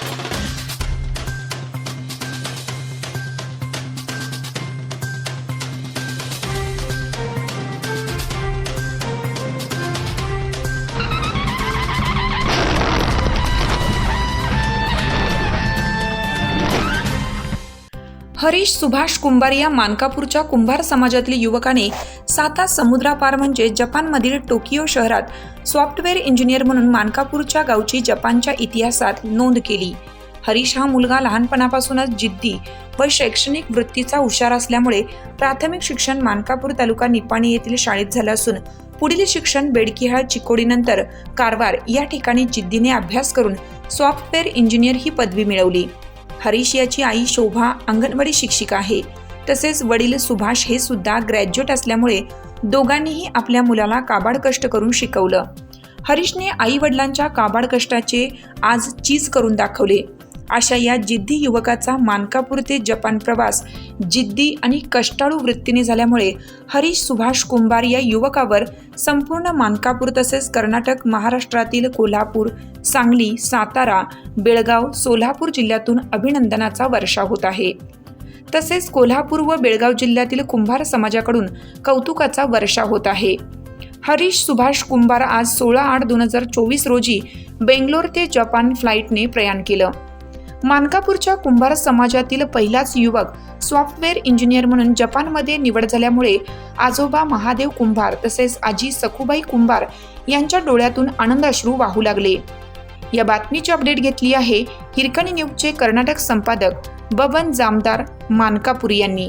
Thank you. Harish Subhash कुंभार या मानकापूरच्या कुंभार समाजातील युवकाने साता समुद्रापार म्हणजे जपानमधील टोकियो शहरात सॉफ्टवेअर इंजिनियर म्हणून मानकापूरच्या गावची जपानच्या इतिहासात नोंद केली. हरीश हा मुलगा लहानपणापासूनच जिद्दी व शैक्षणिक वृत्तीचा हुशार असल्यामुळे प्राथमिक शिक्षण मानकापूर तालुका निपाणी येथील शाळेत झालं असून पुढील शिक्षण बेडकिहाळ चिकोडीनंतर कारवार या ठिकाणी जिद्दीने अभ्यास करून सॉफ्टवेअर इंजिनियर ही पदवी मिळवली. हरीश याची आई शोभा अंगणवाडी शिक्षिका आहे. तसेच वडील सुभाष हे सुद्धा ग्रॅज्युएट असल्यामुळे दोघांनीही आपल्या मुलाला काबाड कष्ट करून शिकवलं. हरीशने आई वडिलांच्या काबाड कष्टाचे आज चीज करून दाखवले. अशा या जिद्दी युवकाचा मानकापूर ते जपान प्रवास जिद्दी आणि कष्टाळू वृत्तीने झाल्यामुळे हरीश सुभाष कुंभार या युवकावर संपूर्ण मानकापूर तसेच कर्नाटक महाराष्ट्रातील कोल्हापूर सांगली सातारा बेळगाव सोलापूर जिल्ह्यातून अभिनंदनाचा वर्षा होत आहे. तसेच कोल्हापूर व बेळगाव जिल्ह्यातील कुंभार समाजाकडून कौतुकाचा वर्षा होत आहे. हरीश सुभाष कुंभार आज सोळा आठ दोन हजार चोवीस रोजी बेंगलोर ते जपान फ्लाईटने प्रयाण केलं. मानकापूरच्या कुंभार समाजातील पहिलाच युवक सॉफ्टवेअर इंजिनियर म्हणून जपानमध्ये निवड झाल्यामुळे आजोबा महादेव कुंभार तसेच आजी सखुबाई कुंभार यांच्या डोळ्यातून आनंदाश्रू वाहू लागले. या बातमीची अपडेट घेतली आहे हिरकणी न्यूजचे कर्नाटक संपादक बबन जामदार मानकापूर यांनी.